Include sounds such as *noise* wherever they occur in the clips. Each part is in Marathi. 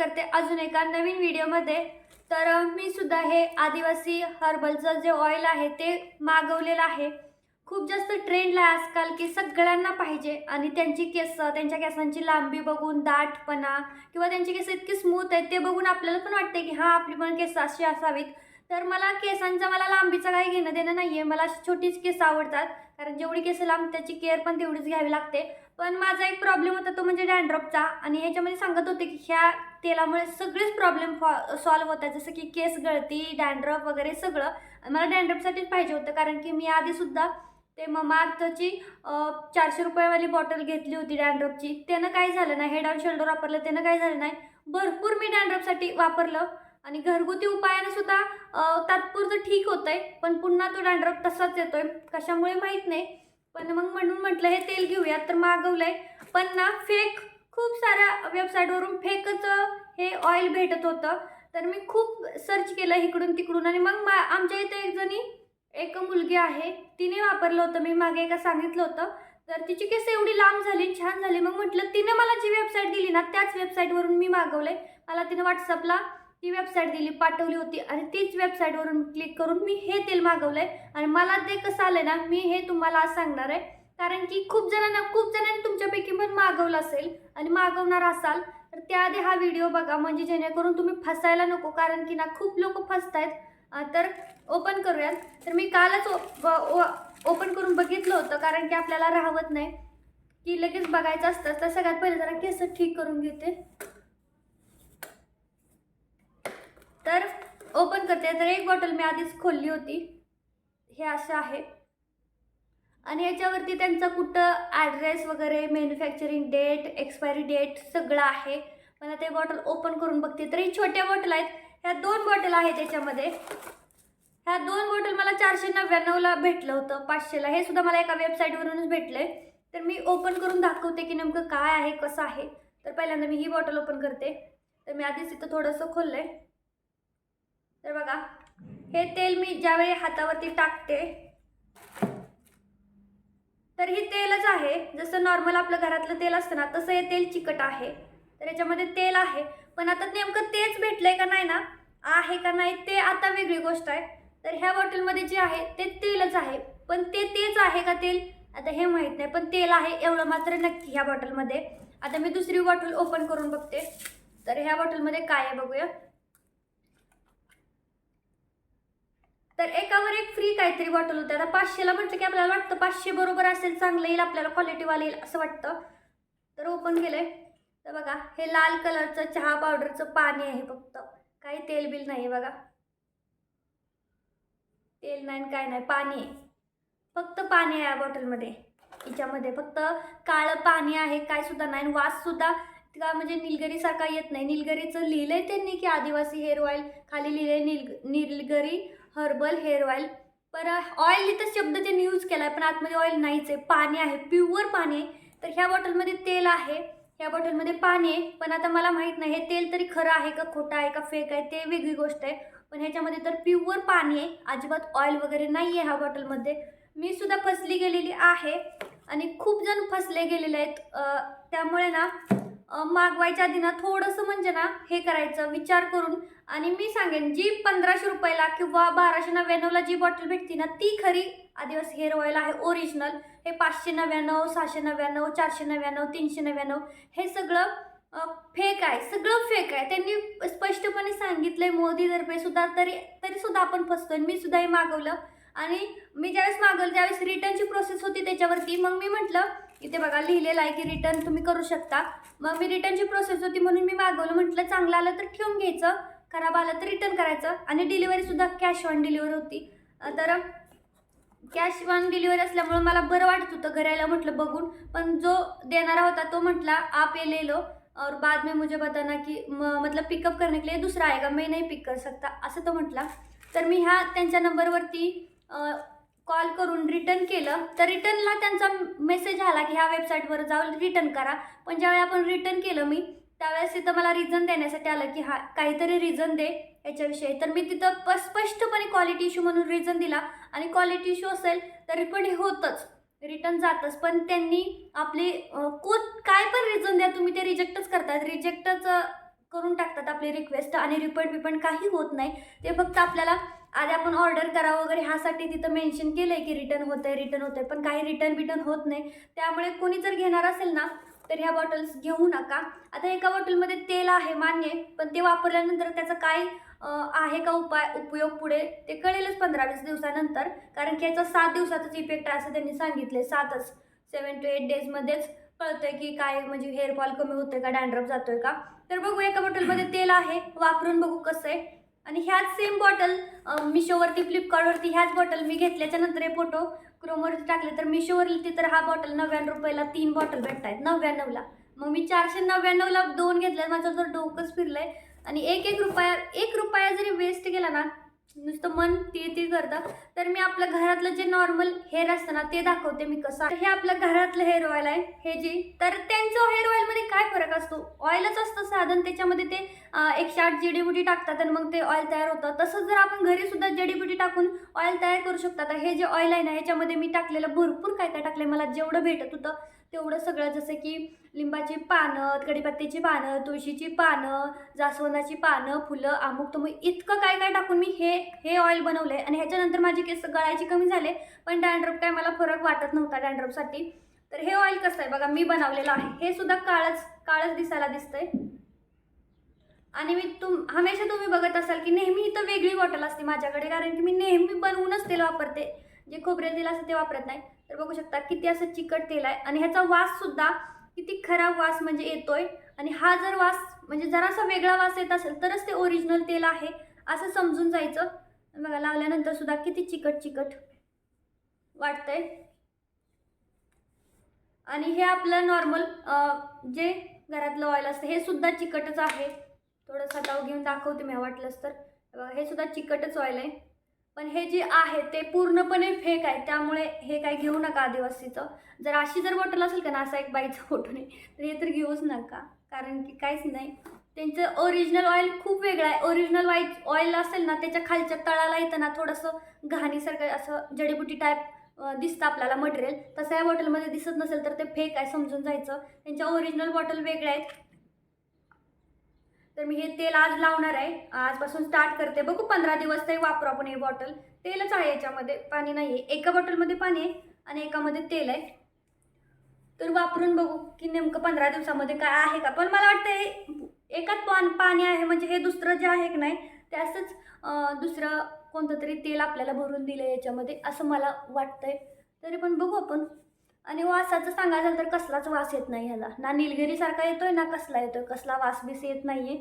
करते अजून एका नवीन व्हिडिओमध्ये. तर मी सुद्धा हे आदिवासी हर्बलचं जे ऑइल आहे ते मागवलेलं आहे. खूप जास्त ट्रेंडला आहे आजकाल की सगळ्यांना पाहिजे. आणि त्यांची केस त्यांच्या केसांची लांबी बघून दाटपणा किंवा त्यांची केस इतकी स्मूथ आहेत ते बघून आपल्याला पण वाटते की हां आपली पण केस अशी असावीत. तर मला केसांचा मला लांबीचं काही घेणं देणं नाही आहे मला अशी छोटीच केस आवडतात. कारण जेवढी केस लांब त्याची केअर पण तेवढीच घ्यावी लागते. पण माझा एक प्रॉब्लेम होता तो म्हणजे डॅन्ड्रॉपचा आणि ह्याच्यामध्ये सांगत होते की ह्या तेलामुळे सगळेच प्रॉब्लेम फॉ सॉल्व्ह होतात. जसं की केस गळती डॅन्ड्रफ वगैरे सगळं. मला डॅन्ड्रफसाठीच पाहिजे होतं. कारण की मी आधीसुद्धा ते ममाअर्थची चारशे रुपयावाली बॉटल घेतली होती डॅन्ड्रफची. त्यानं काय झालं नाही. हेड अँड शोल्डर वापरलं त्यानं काय झालं नाही. भरपूर मी डॅन्ड्रफसाठी वापरलं. आणि घरगुती उपायाने सुद्धा तात्पुरतं ठीक होतंय. पण पुन्हा तो डॅन्ड्रफ तसाच येतोय. कशामुळे माहीत नाही. पण मग म्हणून म्हटलं हे तेल घेऊयात तर मागवलंय. पण ना फेक खूप साऱ्या वेबसाईटवरून फेकच हे ऑइल भेटत होतं. तर मी खूप सर्च केलं इकडून तिकडून आणि मग मा आमच्या इथे एक जणी एक मुलगी आहे तिने वापरलं होतं. मी मागे एका सांगितलं होतं. तर तिची केस एवढी लांब झाली छान झाली. मग म्हटलं तिने मला जी वेबसाईट दिली ना त्याच वेबसाईटवरून मी मागवले मला तिने व्हॉट्सअपला ती वेबसाईट दिली पाठवली होती आणि तीच वेबसाईटवरून क्लिक करून मी हे तेल मागवलंय. आणि मला ते कसं आलं ना मी हे तुम्हाला आज सांगणार आहे. कारण की खूप जणांना खूप जणांनी तुमच्यापैकी पण मागवलं असेल आणि मागवणार असाल तर त्याआधी हा व्हिडिओ बघा. म्हणजे जेणेकरून तुम्ही फसायला नको कारण की ना खूप लोक फसत आहेत तर ओपन करूयात. तर मी कालच ओपन करून बघितलं होतं कारण की आपल्याला राहवत नाही. की लगेच बघायचं असतं तर सगळ्यात पहिले जरा केस ठीक करून घेते. तर ओपन करते. तर एक बॉटल मी आधीच खोलली होती. हे असं आहे. आणि याच्यावरती त्यांचा कुठं ॲड्रेस वगैरे मॅन्युफॅक्चरिंग डेट एक्सपायरी डेट सगळं आहे. मला ते बॉटल ओपन करून बघते. तर ही छोट्या बॉटल आहेत. ह्या दोन बॉटल आहेत त्याच्यामध्ये ह्या दोन बॉटल मला चारशे नव्याण्णवला भेटलं होतं पाचशेला. हे सुद्धा मला एका वेबसाईटवरूनच भेटले तर मी ओपन करून दाखवते की नेमकं काय आहे कसं आहे. तर पहिल्यांदा मी ही बॉटल ओपन करते. तर मी आधीच इथं थोडंसं खोललं आहे तर बघा हे तेल मी ज्यावेळी हातावरती टाकते तर हे तेलच आहे. जसं नॉर्मल आपलं घरातलं तेल असतं ना तसं हे तेल चिकट आहे. तर याच्यामध्ये तेल आहे. पण आता नेमकं तेच भेटलंय का नाही ना आहे का नाही ते आता वेगळी गोष्ट आहे. तर ह्या बॉटलमध्ये जे आहे ते तेलच आहे. पण ते तेच आहे का तेल? आता हे माहीत नाही पण तेल आहे एवढं मात्र नक्की ह्या बॉटलमध्ये. आता मी दुसरी बॉटल ओपन करून बघते. तर ह्या बॉटलमध्ये काय आहे बघूया. तर एकावर एक फ्री काहीतरी बॉटल होते. आता पाचशेला म्हटलं की आपल्याला वाटतं पाचशे बरोबर असेल चांगलं येईल आपल्याला क्वालिटीवाला येईल असं वाटतं. तर ओपन केलंय. तर बघा हे लाल कलरचं चहा पावडरचं पाणी आहे फक्त. काही तेल बिल नाही बघा. तेल नाही आणि काय नाही पाणी आहे. फक्त पाणी आहे या बॉटलमध्ये हिच्यामध्ये फक्त काळं पाणी आहे काय सुद्धा नाही. आणि वास सुद्धा का म्हणजे निलगिरीसारखा येत नाही. निलगिरीचं लिहिलंय त्यांनी की आदिवासी हेअर ऑइल खाली लिहिलंय निल निलगिरी हर्बल हेअर ऑइल. पर ऑइल इथं शब्द त्यांनी यूज केला आहे पण आतमध्ये ऑइल नाहीच आहे. पाणी आहे प्युअर पाणी आहे. तर ह्या बॉटलमध्ये तेल आहे. ह्या बॉटलमध्ये पाणी आहे. पण आता मला माहीत नाही हे तेल तरी खरं आहे का खोटं आहे का फेक आहे ते वेगळी गोष्ट आहे. पण ह्याच्यामध्ये तर प्युअर पाणी आहे. अजिबात ऑइल वगैरे नाही आहे ह्या बॉटलमध्ये. मी सुद्धा फसली गेलेली आहे. आणि खूप जण फसले गेलेले आहेत. त्यामुळे ना मागवायच्या आधी ना थोडंसं म्हणजे ना हे करायचं विचार करून. आणि मी सांगेन जी पंधराशे रुपयाला किंवा बाराशे नव्याण्णवला जी बॉटल भेटते ना ती खरी आदिवासी हेअर ऑइल आहे ओरिजिनल हे पाचशे नव्याण्णव सहाशे नव्याण्णव चारशे नव्याण्णव तीनशे नव्याण्णव हे सगळं फेक आहे सगळं फेक आहे. त्यांनी स्पष्टपणे सांगितलंय मोदीतर्फे सुद्धा तरी तरी सुद्धा आपण फसतोय. मी सुद्धा हे मागवलं. आणि मी ज्यावेळेस मागवलं त्यावेळेस रिटर्नची प्रोसेस होती त्याच्यावरती. मग मी म्हटलं इथे बघा लिहिलेलं आहे की रिटर्न तुम्ही करू शकता. मग मी रिटर्नची प्रोसेस होती म्हणून मी मागवलं. म्हटलं चांगलं आलं तर ठेवून घ्यायचं. खराब आलं तर रिटर्न करायचं. आणि डिलिव्हरीसुद्धा कॅश ऑन डिलिव्हरी होती. तर कॅश ऑन डिलिव्हरी असल्यामुळं मला बरं वाटत होतं घरी यायला. म्हटलं बघून. पण जो देणारा होता तो म्हटला आप ये ले लो. और बाद में मुझे बताना की मतलब पिकअप करने के लिए आहे का मी नाही पिक कर सकता. असं तो म्हटला. तर मी ह्या त्यांच्या नंबरवरती कॉल करून रिटर्न केलं तर रिटर्नला त्यांचा मेसेज आला की ह्या वेबसाईटवर जाऊन रिटर्न करा. पण ज्यावेळी आपण रिटर्न केलं मी त्यावेळेस तिथं मला रिझन देण्यासाठी आलं की हा काहीतरी रिझन दे याच्याविषयी. तर मी तिथं प स्पष्टपणे क्वालिटी इश्यू म्हणून रिझन दिला. आणि क्वालिटी इश्यू असेल तरी पण हे होतंच. रिटर्न जातच. पण त्यांनी आपली कोण काय पण रिझन द्या तुम्ही ते रिजेक्टच करतात. रिजेक्टच करून टाकतात आपली रिक्वेस्ट आणि रिफंड बिफंड काही होत नाही. ते फक्त आपल्याला आधी आपण ऑर्डर करा वगैरे ह्यासाठी तिथं मेन्शन केलं आहे की रिटर्न होतं आहे रिटर्न होतं आहे पण काही रिटर्न बिटर्न होत नाही. त्यामुळे कोणी जर घेणार असेल ना तर ह्या बॉटल्स घेऊ नका. आता एका बॉटलमध्ये तेल आहे मान्य पण ते वापरल्यानंतर त्याचं काय आहे का उपाय उपयोग पुढे ते कळेलच पंधरा वीस दिवसानंतर. कारण की याचा सात दिवसाचाच इफेक्ट आहे असं त्यांनी सांगितले सातच. सेवन टू एट डेजमध्येच कळतंय की काय म्हणजे हेअरफॉल कमी होतोय का डॅन्ड्रफ जातोय का. तर बघू एका बॉटलमध्ये तेल आहे. वापरून बघू कसं आहे. आणि ह्याच सेम बॉटल मिशोवरती फ्लिपकार्टवरती ह्याच बॉटल मी घेतल्याच्या नंतर हे फोटो क्रोमवरती टाकले तर मिशोवरती तर हा बॉटल नव्याण्णव रुपयाला तीन बॉटल भेटत आहेत नव्याण्णवला. मग मी चारशे नव्याण्णवला दोन घेतल्या माझं जर डोकंच आहे आणि एक एक रुपया एक रुपया जरी वेस्ट गेला ना नुसतं मन ते ती करतं. तर मी आपल्या घरातलं जे नॉर्मल हेअर असतं ना ते दाखवते मी कसं हे आपल्या घरातलं हेअर ऑइल आहे. हे जे तर त्यांचं हेअर ऑइलमध्ये काय फरक असतो? ऑइलच असतं साधन त्याच्यामध्ये ते एकशे आठ जडीबुटी टाकतात आणि मग ते ऑइल तयार होतं. तसंच जर आपण घरी सुद्धा जडीबुटी टाकून ऑइल तयार करू शकतात हे जे ऑइल आहे ना ह्याच्यामध्ये मी टाकलेलं भरपूर काय काय टाकलं मला जेवढं भेटत होतं तेवढं सगळं जसं की लिंबाची पानं कडीपत्त्याची पानं तुळशीची पानं जास्वंदाची पानं फुलं अमुक तमुक इतकं काय काय टाकून मी हे हे ऑइल बनवलं आहे आणि ह्याच्यानंतर माझी केस गळायची कमी झाले पण डॅन्ड्रप काय मला फरक वाटत नव्हता डॅन्ड्रपसाठी तर हे ऑइल कसं आहे बघा मी बनवलेलं आहे. हे सुद्धा काळच काळच दिसायला दिसतंय. आणि मी तुम हमेशा तुम्ही बघत असाल की नेहमी इथं वेगळी बॉटल असते माझ्याकडे कारण की मी नेहमी बनवूनच तेल वापरते. जे खोबरेल तेल असतं ते वापरत नाही. तर बघू शकता किती असं चिकट तेल आहे. आणि ह्याचा वास सुद्धा किती खराब वास म्हणजे येतोय. आणि हा जर वास म्हणजे जरासा वेगळा वास येत असेल तरच ते ओरिजिनल तेल आहे असं समजून जायचं. बघा लावल्यानंतर सुद्धा किती चिकट चिकट वाटतंय. आणि हे आपलं नॉर्मल जे घरातलं ऑइल असतं हे सुद्धा चिकटच आहे. थोडंसं आता घेऊन दाखवते मी वाटलंच तर. हे हे सुद्धा चिकटच ऑइल आहे. पण हे जे आहे ते पूर्णपणे फेक आहे. त्यामुळे हे काय घेऊ नका आदिवासीचं. जर अशी जर बॉटल असेल का ना असा एक बाईचा फोटो नाही तर हे तर घेऊच नका. कारण की काहीच नाही. त्यांचं ओरिजिनल ऑइल खूप वेगळं आहे. ओरिजिनल वाईज ऑइल असेल ना त्याच्या खालच्या तळाला येतं ना थोडंसं घाणीसारखं असं जडीबुटी टाईप दिसतं आपल्याला मटेरियल तसं या बॉटलमध्ये दिसत नसेल तर ते फेक आहे समजून जायचं. त्यांच्या ओरिजिनल बॉटल वेगळ्या आहेत. तर मी हे तेल आज लावणार आहे. आजपासून स्टार्ट करते. बघू पंधरा दिवस तरी वापरू आपण हे बॉटल तेलच आहे याच्यामध्ये. पाणी नाही आहे एका बॉटलमध्ये पाणी आहे आणि एकामध्ये तेल आहे. तर वापरून बघू की नेमकं पंधरा दिवसामध्ये काय आहे का. पण मला वाटतं हे एकाच पान पाणी आहे म्हणजे हे दुसरं जे आहे की नाही ते असंच दुसरं कोणतं तरी तेल आपल्याला भरून दिलं आहे याच्यामध्ये असं मला वाटतंय. तरी पण बघू आपण. आणि वासाचं सांगायचं झालं तर कसलाच वास येत नाही ह्याला. ना निलगिरीसारखा येतोय ना कसला येतोय. कसला वास बीस येत नाही आहे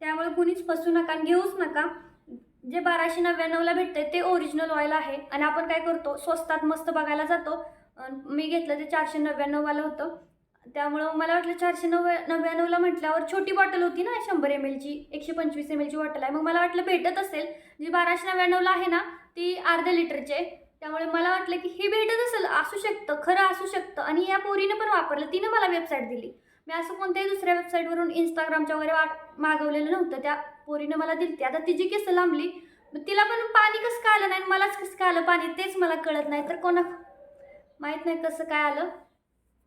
त्यामुळे कुणीच फसू नका घेऊच नका. जे बाराशे नव्याण्णवला भेटतंय ते ओरिजिनल ऑइल आहे. आणि आपण काय करतो? स्वस्तात मस्त बघायला जातो. मी घेतलं ते चारशे नव्याण्णववालं होतं. त्यामुळं मला वाटलं चारशे नव्या नव्याण्णवला म्हटल्यावर छोटी बॉटल होती ना शंभर एम एलची एकशे पंचवीस एम एलची बॉटल आहे. मग मला वाटलं भेटत असेल. जी बाराशे नव्याण्णवला आहे ना ती अर्ध्या लिटरची आहे. त्यामुळे मला वाटलं की हे भेटत असेल असू शकतं खरं असू शकतं. आणि या पोरीनं पण वापरलं तिनं मला वेबसाईट दिली. मी असं कोणत्याही दुसऱ्या वेबसाईटवरून इंस्टाग्रामच्या वगैरे वाट मागवलेलं नव्हतं. त्या पोरीनं मला दिली ती. आता तिची केसं लांबली. मग तिला पण पाणी कसं काय आलं नाही आणि मलाच कसं काय आलं? पाणी तेच मला कळत नाही. तर कोणा माहीत नाही कसं काय आलं.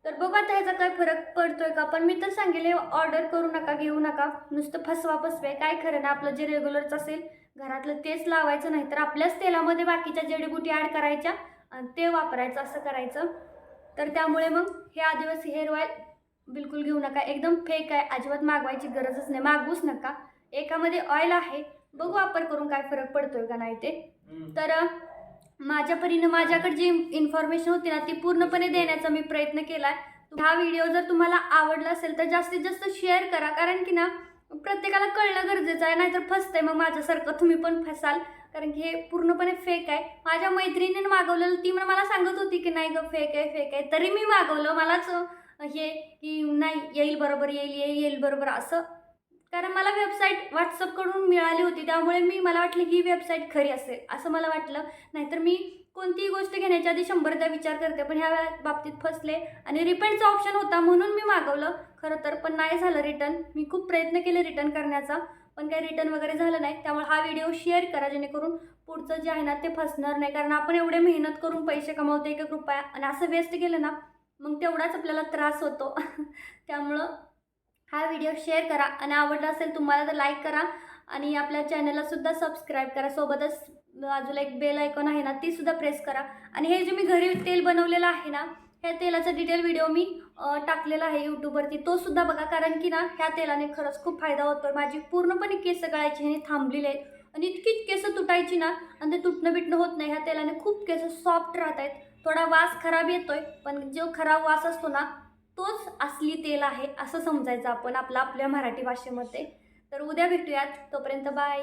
तर बघू आता ह्याचा काय फरक पडतोय का? पण मी तर सांगेल ऑर्डर करू नका घेऊ नका. नुसतं फसवा फसवे काय खरं ना आपलं जे रेग्युलरचं असेल घरातलं तेच लावायचं नाही तर आपल्याच तेलामध्ये बाकीच्या जडीबुटी ॲड करायच्या आणि ते वापरायचं असं करायचं. तर त्यामुळे मग हे आदिवासी हेअर ऑइल बिलकुल घेऊ नका. एकदम फेक आहे. अजिबात मागवायची गरजच नाही. मागवूच नका. एकामध्ये ऑइल आहे. बघू वापर करून काय फरक पडतोय का नाही ते. तर माझ्या परीनं माझ्याकडे जी इन्फॉर्मेशन होती ना ती पूर्णपणे देण्याचा मी प्रयत्न केला आहे हा व्हिडिओ जर तुम्हाला आवडला असेल तर जास्तीत जास्त शेअर करा. कारण की ना प्रत्येकाला कळणं गरजेचं आहे नाहीतर फसतंय. मग माझ्यासारखं तुम्ही पण फसाल. कारण की हे पूर्णपणे फेक आहे. माझ्या मैत्रिणीने मागवलेलं ती मला सांगत होती की नाही गं फेक आहे फेक आहे. तरी मी मागवलं मलाच हे की नाही येईल बरोबर येईल येईल येईल बरोबर असं. कारण मला वेबसाईट व्हॉट्सअपकडून मिळाली होती. त्यामुळे मी मला वाटलं ही वेबसाईट खरी असेल असं मला वाटलं. नाहीतर मी कोणतीही गोष्ट घेण्याच्या आधी शंभरदा विचार करते. पण ह्या वेळा बाबतीत फसले. आणि रिपेंडचा ऑप्शन होता म्हणून मी मागवलं. खरं तर पण नाही झालं रिटर्न मी खूप प्रयत्न केले रिटर्न करण्याचा पण काही रिटर्न वगैरे झालं नाही. त्यामुळे हा व्हिडिओ शेअर करा जेणेकरून पुढचं जे आहे ना ते फसणार नाही. कारण आपण एवढे मेहनत करून पैसे कमावतो एक एक रुपया आणि असं वेस्ट गेलं ना मग तेवढाच आपल्याला त्रास होतो. *laughs* त्यामुळं हा व्हिडिओ शेअर करा. आणि आवडला असेल तुम्हाला तर लाईक करा. आणि आपल्या चॅनललासुद्धा सबस्क्राईब करा. सोबतच बाजूला एक बेल आयकॉन आहे ना ती सुद्धा प्रेस करा. आणि हे जे मी घरी तेल बनवलेलं आहे ना ह्या तेलाचा डिटेल व्हिडिओ मी टाकलेला आहे यूट्यूबवरती तो सुद्धा बघा कारण की ना ह्या तेलाने खरंच खूप फायदा होतो माझी पूर्णपणे केस गळायची ह्याने थांबलेली आहेत. आणि इतकीच केस तुटायची ना आणि ते तुटणं बिटणं होत नाही. ह्या तेलाने खूप केस सॉफ्ट राहत आहेत. थोडा वास खराब येतोय पण जो खराब वास असतो ना तोच असली तेल आहे असं समजायचं आपण आपलं आपल्या मराठी भाषेमध्ये. तर उद्या भेटूयात. तोपर्यंत बाय